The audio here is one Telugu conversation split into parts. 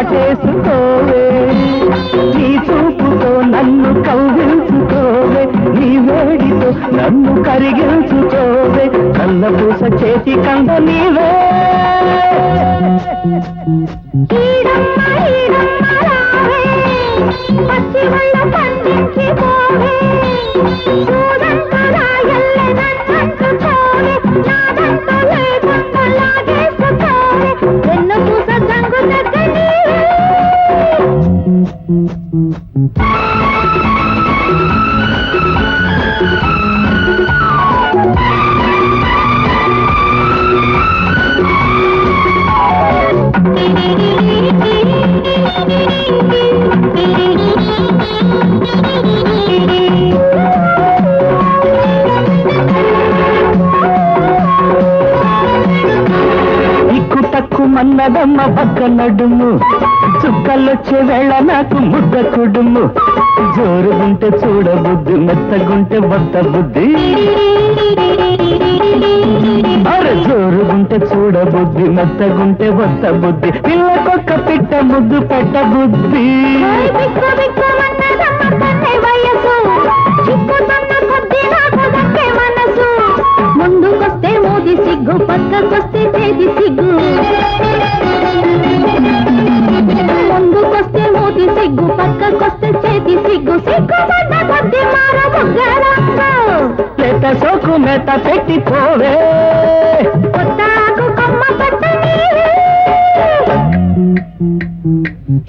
గుచ్చి నీ చూపుతో నన్ను కౌగిల్చుకోవే నీ వేడితో నన్ను కరిగించుకోవే. కళ్ళబూస చేతి కంద నీవే. పచ్చి పండించి పోవే ఇక్కు మన్నదమ్మ పక్క నడుము చుక్కలొచ్చే వేళ నాకు ముద్ద కుడుము. జోరుగుంటే చూడబుద్ధి మెత్తగుంటే వద్ద బుద్ధి. అరే జోరుగుంటే చూడబుద్ధి మెత్తగుంటే వద్ద బుద్ధి. పిల్లకొక్క పిట్ట ముద్దు పెట్ట బుద్ధి. లేత సోకు మెత్త పెట్టి పోవే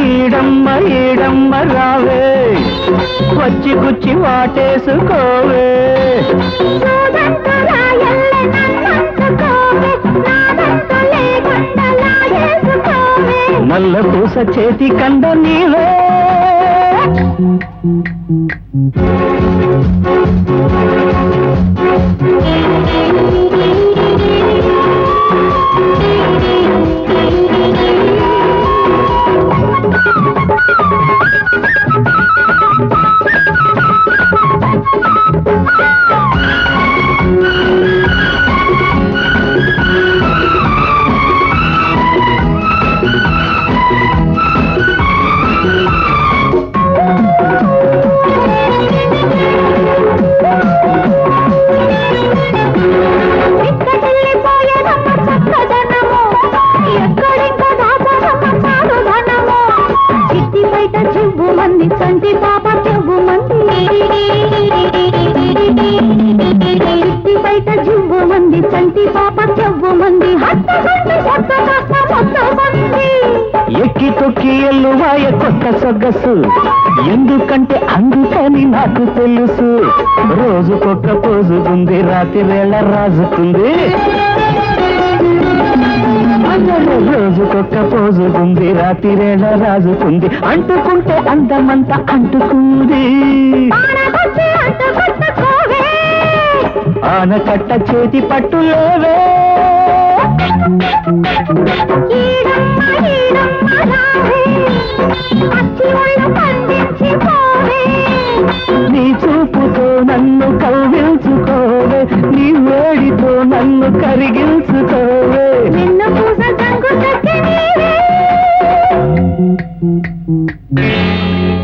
ఈడమ్మ ఈడమ్మ రావే. వచ్చి గుచ్చి వాటేసుకోవే. నల్ల పూస చేతి కంద నీవే. Thank you. పాప మంది ఎక్కి తొక్కి ఎల్లువాయ కొత్త సొగసు. ఎందుకంటే అందుకని నాకు తెలుసు. రోజుకొక్క పోజుకుంది రాత్రి వేళ రాజుకుంది రోజుకొక్క పోజుకుంది రాత్రి వేళ రాజుకుంది అంటుకుంటే అందమంతా అంటుకుంది. ఆనకట్ట చేతి పట్టులేవే. నీ చూపుతో నన్ను కవ్విల్చుకోవే నీ వేడితో నన్ను కరిగిల్